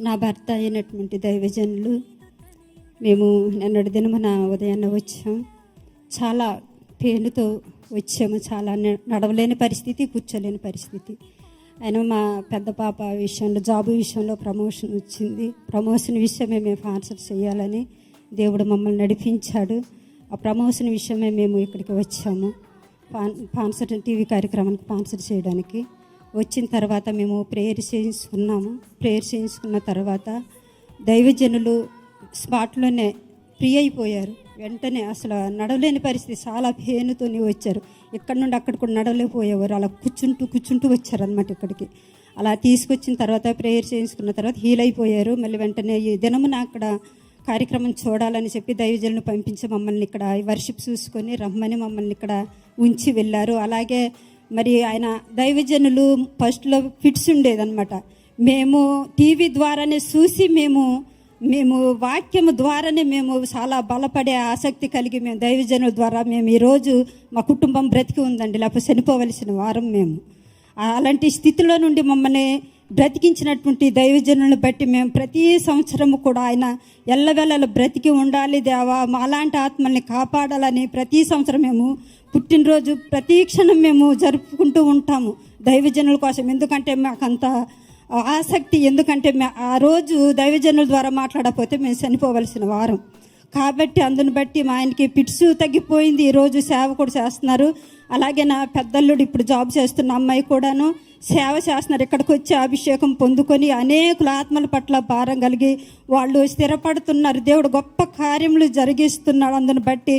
నా భర్త అయినటువంటి దైవజనులు మేము నిన్నటి దినమున ఉదయాన్నే వచ్చాం. చాలా పెయిన్తో వచ్చాము. చాలా నడవలేని పరిస్థితి కూర్చోలేని పరిస్థితి. ఆయన మా పెద్ద పాప విషయంలో జాబ్ విషయంలో ప్రమోషన్ వచ్చింది. ప్రమోషన్ విషయమే మేము స్పాన్సర్ చేయాలని దేవుడు మమ్మల్ని నడిపించాడు. ఆ ప్రమోషన్ విషయమే మేము ఇక్కడికి వచ్చాము. పాన్ స్పాన్సర్ టీవీ కార్యక్రమానికి స్పాన్సర్ చేయడానికి. వచ్చిన తర్వాత మేము ప్రేయర్ చేయించుకున్నాము. ప్రేయర్ చేయించుకున్న తర్వాత దైవజనులు స్పాట్లోనే ఫ్రీ అయిపోయారు. వెంటనే అసలు నడవలేని పరిస్థితి. చాలా పేనుతోనే వచ్చారు. ఇక్కడ నుండి అక్కడ కూడా నడవలేకపోయేవారు. అలా కూర్చుంటూ కూర్చుంటూ వచ్చారు అనమాట ఇక్కడికి. అలా తీసుకొచ్చిన తర్వాత ప్రేయర్ చేయించుకున్న తర్వాత హీల్ అయిపోయారు. మళ్ళీ వెంటనే ఈ దినమున అక్కడ కార్యక్రమం చూడాలని చెప్పి దైవజనులు పంపించి మమ్మల్ని ఇక్కడ వర్షిప్ చూసుకొని రమ్మని మమ్మల్ని ఇక్కడ ఉంచి వెళ్ళారు. అలాగే మరి ఆయన దైవజనులు ఫస్ట్లో ఫిట్స్ ఉండేదన్నమాట. మేము టీవీ ద్వారానే చూసి మేము మేము వాక్యము ద్వారానే మేము చాలా బలపడే ఆసక్తి కలిగి మేము దైవజనుల ద్వారా మేము ఈరోజు మా కుటుంబం బ్రతికి ఉందండి. లేకపోతే చనిపోవలసిన వారం మేము. అలాంటి స్థితిలో నుండి మమ్మల్ని బ్రతికించినటువంటి దైవజనులను బట్టి మేము ప్రతి సంవత్సరము కూడా ఆయన ఎల్లవెల్లలు బ్రతికి ఉండాలి దేవా. మా అలాంటి ఆత్మల్ని కాపాడాలని ప్రతి సంవత్సరం మేము పుట్టినరోజు ప్రతి క్షణం మేము జరుపుకుంటూ ఉంటాము దైవజనుల కోసం. ఎందుకంటే మాకంత ఆసక్తి ఎందుకంటే ఆ రోజు దైవజనుల ద్వారా మాట్లాడకపోతే మేము చనిపోవలసిన వారం. కాబట్టి అందును బట్టి మా ఆయనకి పిట్సు తగ్గిపోయింది. ఈరోజు సేవ కూడా చేస్తున్నారు. అలాగే నా పెద్దల్లుడు ఇప్పుడు జాబ్ చేస్తున్న అమ్మాయి కూడాను సేవ చేస్తున్నారు. ఇక్కడికి వచ్చి అభిషేకం పొందుకొని అనేకుల ఆత్మల పట్ల భారం కలిగి వాళ్ళు స్థిరపడుతున్నారు. దేవుడు గొప్ప కార్యములు జరిగిస్తున్నాడు. అందును బట్టి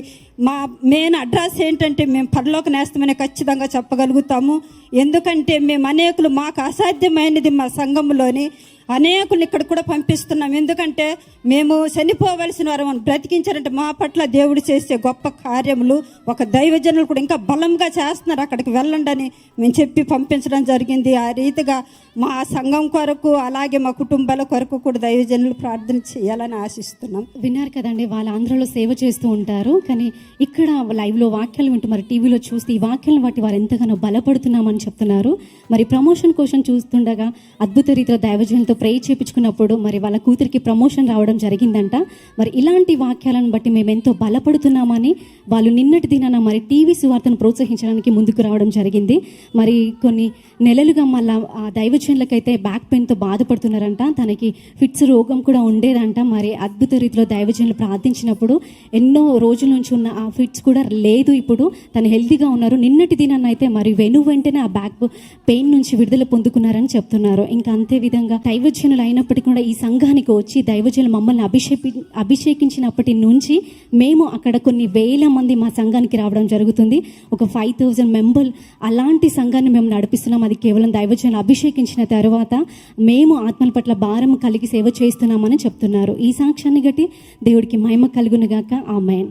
మా మెయిన్ అడ్రస్ ఏంటంటే మేము పరలోక నేస్తమని ఖచ్చితంగా చెప్పగలుగుతాము. ఎందుకంటే మేము అనేకులు మాకు అసాధ్యమైనది మా సంఘంలోని అనేకులు ఇక్కడ కూడా పంపిస్తున్నాం. ఎందుకంటే మేము చనిపోవలసిన వారు బ్రతికించారంటే మా పట్ల దేవుడు చేసే గొప్ప కార్యములు ఒక దైవజనులు కూడా ఇంకా బలంగా చేస్తున్నారు. అక్కడికి వెళ్ళండి అని మేము చెప్పి పంపించడం జరిగింది. ఆ రీతిగా మా సంఘం కొరకు అలాగే మా కుటుంబాల కొరకు కూడా దైవజనులు ప్రార్థన చేయాలని ఆశిస్తున్నాం. విన్నారు కదండి వాళ్ళ ఆంధ్రలో సేవ చేస్తూ ఉంటారు. కానీ ఇక్కడ లైవ్లో వాక్యాలు వింటూ మరి టీవీలో చూస్తే ఈ వాక్యాలను బట్టి వారు ఎంతగానో బలపడుతున్నామని చెప్తున్నారు. మరి ప్రమోషన్ కోసం చూస్తుండగా అద్భుత రీతిలో దైవజనులతో ప్రే చేపించుకున్నప్పుడు మరి వాళ్ళ కూతురికి ప్రమోషన్ రావడం జరిగిందంట. మరి ఇలాంటి వాక్యాలను బట్టి మేము ఎంతో బలపడుతున్నామని వాళ్ళు నిన్నటి దినాన మరి టీవీ సువార్తను ప్రోత్సహించడానికి ముందుకు రావడం జరిగింది. మరి కొన్ని నెలలుగా మళ్ళా ఆ దైవజనులకైతే బ్యాక్ పెయిన్తో బాధపడుతున్నారంట. తనకి ఫిట్స్ రోగం కూడా ఉండేదంట. మరి అద్భుత రీతిలో దైవజనులు ప్రార్థించినప్పుడు ఎన్నో రోజుల నుంచి ఉన్న ఆ ఫిట్స్ కూడా లేదు ఇప్పుడు. తను హెల్తీగా ఉన్నారు. నిన్నటి దినాన్న అయితే మరి వెను వెంటనే ఆ బ్యాక్ పెయిన్ నుంచి విడుదల పొందుకున్నారని చెప్తున్నారు. ఇంకా అంతే విధంగా దైవజనులు అయినప్పటికీ కూడా ఈ సంఘానికి వచ్చి దైవజనులు మమ్మల్ని అభిషేపి అభిషేకించినప్పటి నుంచి మేము అక్కడ కొన్ని వేల మంది మా సంఘానికి రావడం జరుగుతుంది. ఒక ఫైవ్ థౌజండ్ మెంబర్ అలాంటి సంఘాన్ని మేము నడిపిస్తున్నాం. అది కేవలం దైవజనులు అభిషేకించిన తర్వాత మేము ఆత్మల పట్ల భారం కలిగి సేవ చేస్తున్నామని చెప్తున్నారు. ఈ సాక్ష్యాన్ని గట్టి దేవుడికి మహిమ కలుగునుగాక. ఆమెన్.